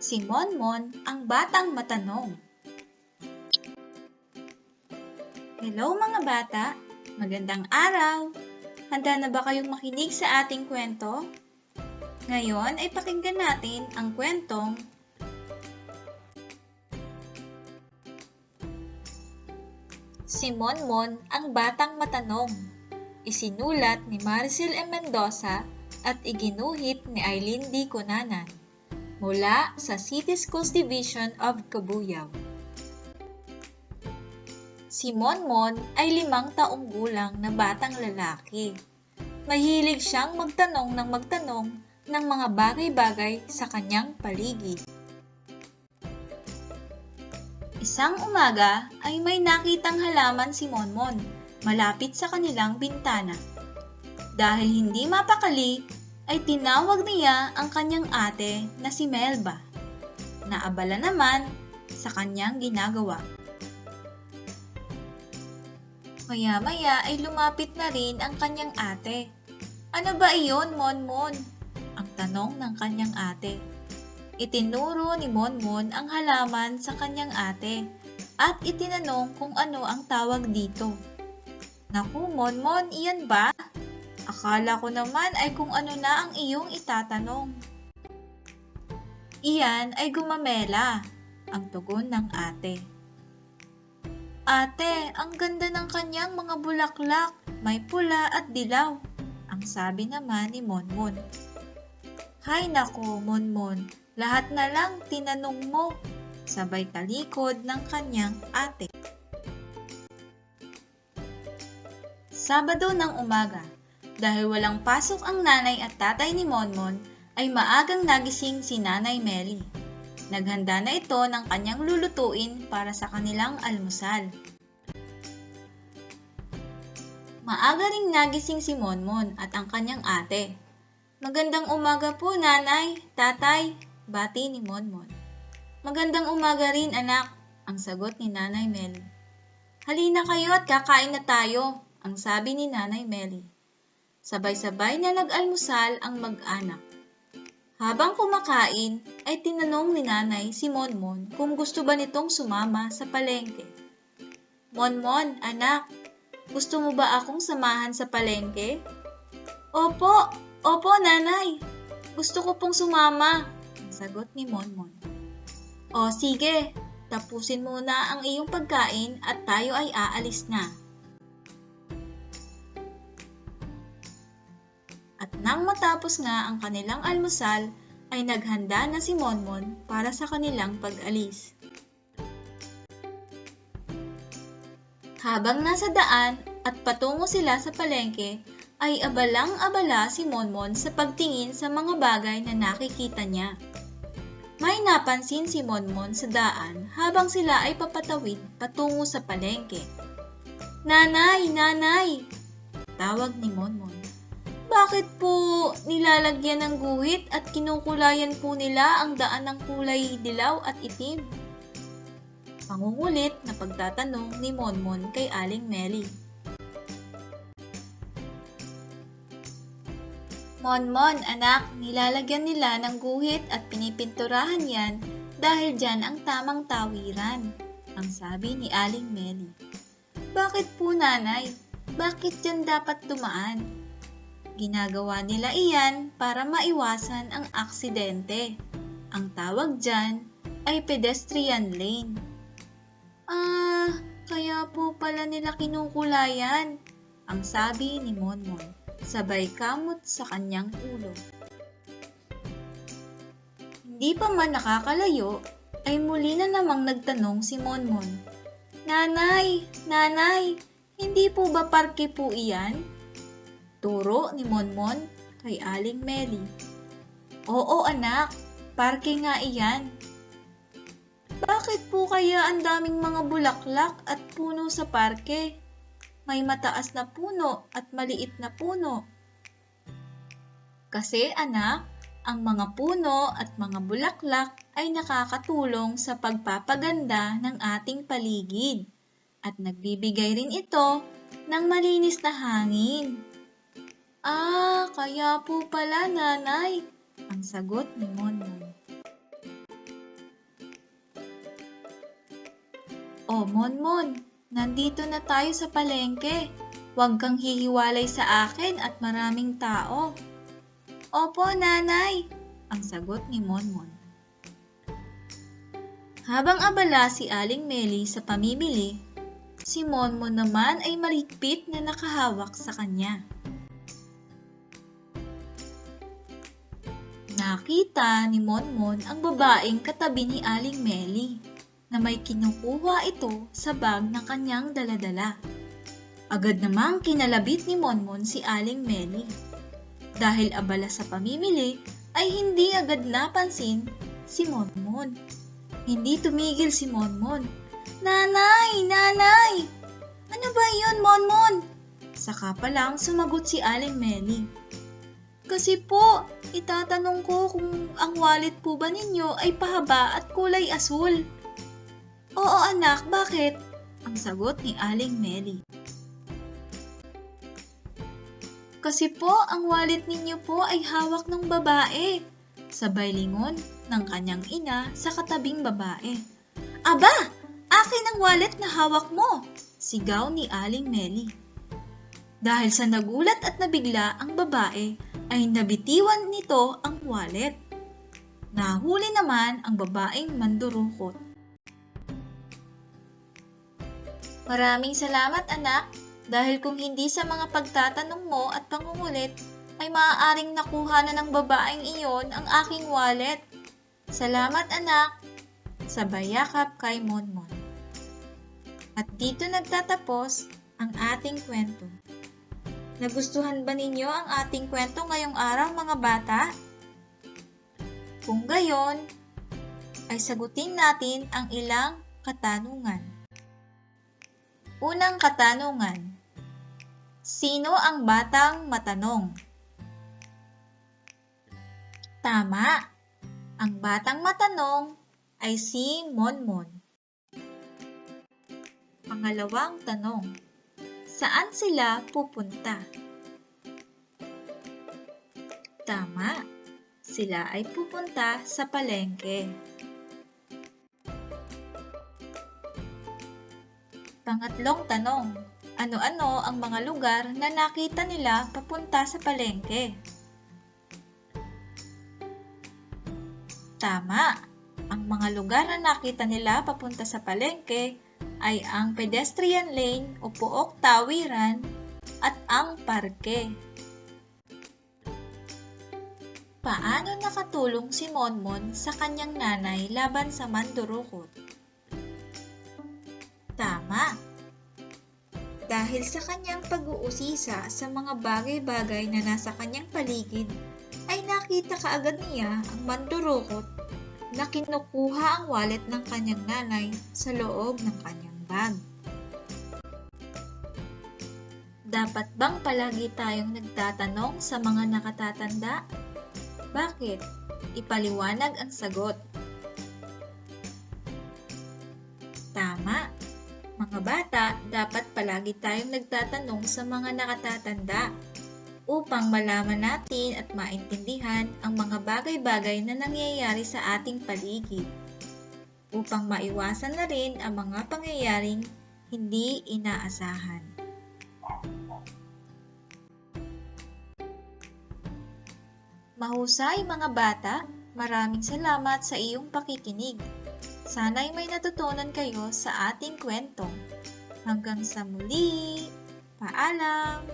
Si Monmon ang batang matanong. Hello mga bata! Magandang araw! Handa na ba kayong makinig sa ating kwento? Ngayon ay pakinggan natin ang kwentong Si Monmon ang batang matanong. Isinulat ni Maricel M. Mendoza at iginuhit ni Eileen D. Cunanan mula sa City Schools Division of Cabuyao. Si Monmon ay limang taong gulang na batang lalaki. Mahilig siyang magtanong ng magtanong ng mga bagay-bagay sa kanyang paligid. Isang umaga ay may nakitang halaman si Monmon malapit sa kanilang bintana. Dahil hindi mapakali, ay tinawag niya ang kanyang ate na si Melba, na abala naman sa kanyang ginagawa. Maya-maya ay lumapit na rin ang kanyang ate. Ano ba iyon, Monmon? Ang tanong ng kanyang ate. Itinuro ni Monmon ang halaman sa kanyang ate at itinanong kung ano ang tawag dito. Naku, Monmon, iyan ba? Akala ko naman ay kung ano na ang iyong itatanong. Iyan ay gumamela, ang tugon ng ate. Ate, ang ganda ng kanyang mga bulaklak, may pula at dilaw, ang sabi naman ni Monmon. Hay nako, Monmon, lahat na lang tinanong mo, sabay talikod ng kanyang ate. Sabado ng umaga, dahil walang pasok ang nanay at tatay ni Monmon, ay maagang nagising si Nanay Melly. Naghanda na ito ng kanyang lulutuin para sa kanilang almusal. Maaga ring nagising si Monmon at ang kanyang ate. Magandang umaga po, nanay, tatay, bati ni Monmon. Magandang umaga rin, anak, ang sagot ni Nanay Melly. Halina kayo at kakain na tayo, ang sabi ni Nanay Melly. Sabay-sabay na nag-almusal ang mag-anak. Habang kumakain, ay tinanong ni nanay si Monmon kung gusto ba nitong sumama sa palengke. Monmon, anak, gusto mo ba akong samahan sa palengke? Opo, opo nanay, gusto ko pong sumama, ang sagot ni Monmon. O sige, tapusin muna ang iyong pagkain at tayo ay aalis na. At nang matapos nga ang kanilang almusal, ay naghanda na si Monmon para sa kanilang pag-alis. Habang nasa daan at patungo sila sa palengke, ay abalang-abala si Monmon sa pagtingin sa mga bagay na nakikita niya. May napansin si Monmon sa daan habang sila ay papatawid patungo sa palengke. Nanay! Nanay! Tawag ni Monmon. Bakit po nilalagyan ng guhit at kinukulayan po nila ang daan ng kulay dilaw at itim? Pangungulit na pagtatanong ni Monmon kay Aling Melly. Monmon, anak, nilalagyan nila ng guhit at pinipinturahan yan dahil dyan ang tamang tawiran, ang sabi ni Aling Melly. Bakit po nanay? Bakit dyan dapat dumaan? Ginagawa nila iyan para maiwasan ang aksidente. Ang tawag dyan ay pedestrian lane. Ah, kaya po pala nila kinukulayan, ang sabi ni Monmon, sabay kamot sa kanyang ulo. Hindi pa man nakakalayo, ay muli na namang nagtanong si Monmon. Nanay, nanay, hindi po ba parke po iyan? Turo ni Monmon kay Aling Melly. Oo anak, parke nga iyan. Bakit po kaya ang daming mga bulaklak at puno sa parke? May mataas na puno at maliit na puno. Kasi anak, ang mga puno at mga bulaklak ay nakakatulong sa pagpapaganda ng ating paligid at nagbibigay rin ito ng malinis na hangin. Ah, kaya po pala nanay, ang sagot ni Monmon. O Monmon, nandito na tayo sa palengke. Huwag kang hihiwalay sa akin at maraming tao. Opo, nanay, ang sagot ni Monmon. Habang abala si Aling Meli sa pamimili, si Monmon naman ay maligpit na nakahawak sa kanya. Nakita ni Monmon ang babaeng katabi ni Aling Meli na may kinukuha ito sa bag ng kanyang daladala. Agad namang kinalabit ni Monmon si Aling Meli. Dahil abala sa pamimili, ay hindi agad napansin si Monmon. Hindi tumigil si Monmon. Nanay! Nanay! Ano ba yun, Monmon? Saka pa lang sumagot si Aling Meli. Kasi po, itatanong ko kung ang wallet po ba ninyo ay pahaba at kulay asul. Oo anak, bakit? Ang sagot ni Aling Meli. Kasi po, ang wallet ninyo po ay hawak ng babae. Sabay lingon ng kanyang ina sa katabing babae. Aba! Akin ang wallet na hawak mo! Sigaw ni Aling Meli. Dahil sa nagulat at nabigla ang babae, ay nabitiwan nito ang wallet. Nahuli naman ang babaeng mandurukot. Maraming salamat anak dahil kung hindi sa mga pagtatanong mo at pangungulit ay maaaring nakuha na ng babaeng iyon ang aking wallet. Salamat anak! Sabay yakap kay Monmon. At dito nagtatapos ang ating kwento. Nagustuhan ba ninyo ang ating kwento ngayong araw mga bata? Kung gayon, ay sagutin natin ang ilang katanungan. Unang katanungan. Sino ang batang matanong? Tama. Ang batang matanong ay si Monmon. Pangalawang tanong. Saan sila pupunta? Tama. Sila ay pupunta sa palengke. Pangatlong tanong. Ano-ano ang mga lugar na nakita nila papunta sa palengke? Tama. Ang mga lugar na nakita nila papunta sa palengke ay ang pedestrian lane o puok tawiran at ang parke. Paano nakatulong si Monmon sa kanyang nanay laban sa mandurukot? Tama. Dahil sa kanyang pag-uusisa sa mga bagay-bagay na nasa kanyang paligid, ay nakita kaagad niya ang mandurukot na kinukuha ang wallet ng kanyang nanay sa loob ng kanyang bag. Dapat bang palagi tayong nagtatanong sa mga nakatatanda? Bakit? Ipaliwanag ang sagot. Tama. Mga bata, dapat palagi tayong nagtatanong sa mga nakatatanda upang malaman natin at maintindihan ang mga bagay-bagay na nangyayari sa ating paligid upang maiwasan na rin ang mga pangyayaring hindi inaasahan. Mahusay mga bata, maraming salamat sa iyong pakikinig. Sana'y may natutunan kayo sa ating kwento. Hanggang sa muli, paalam!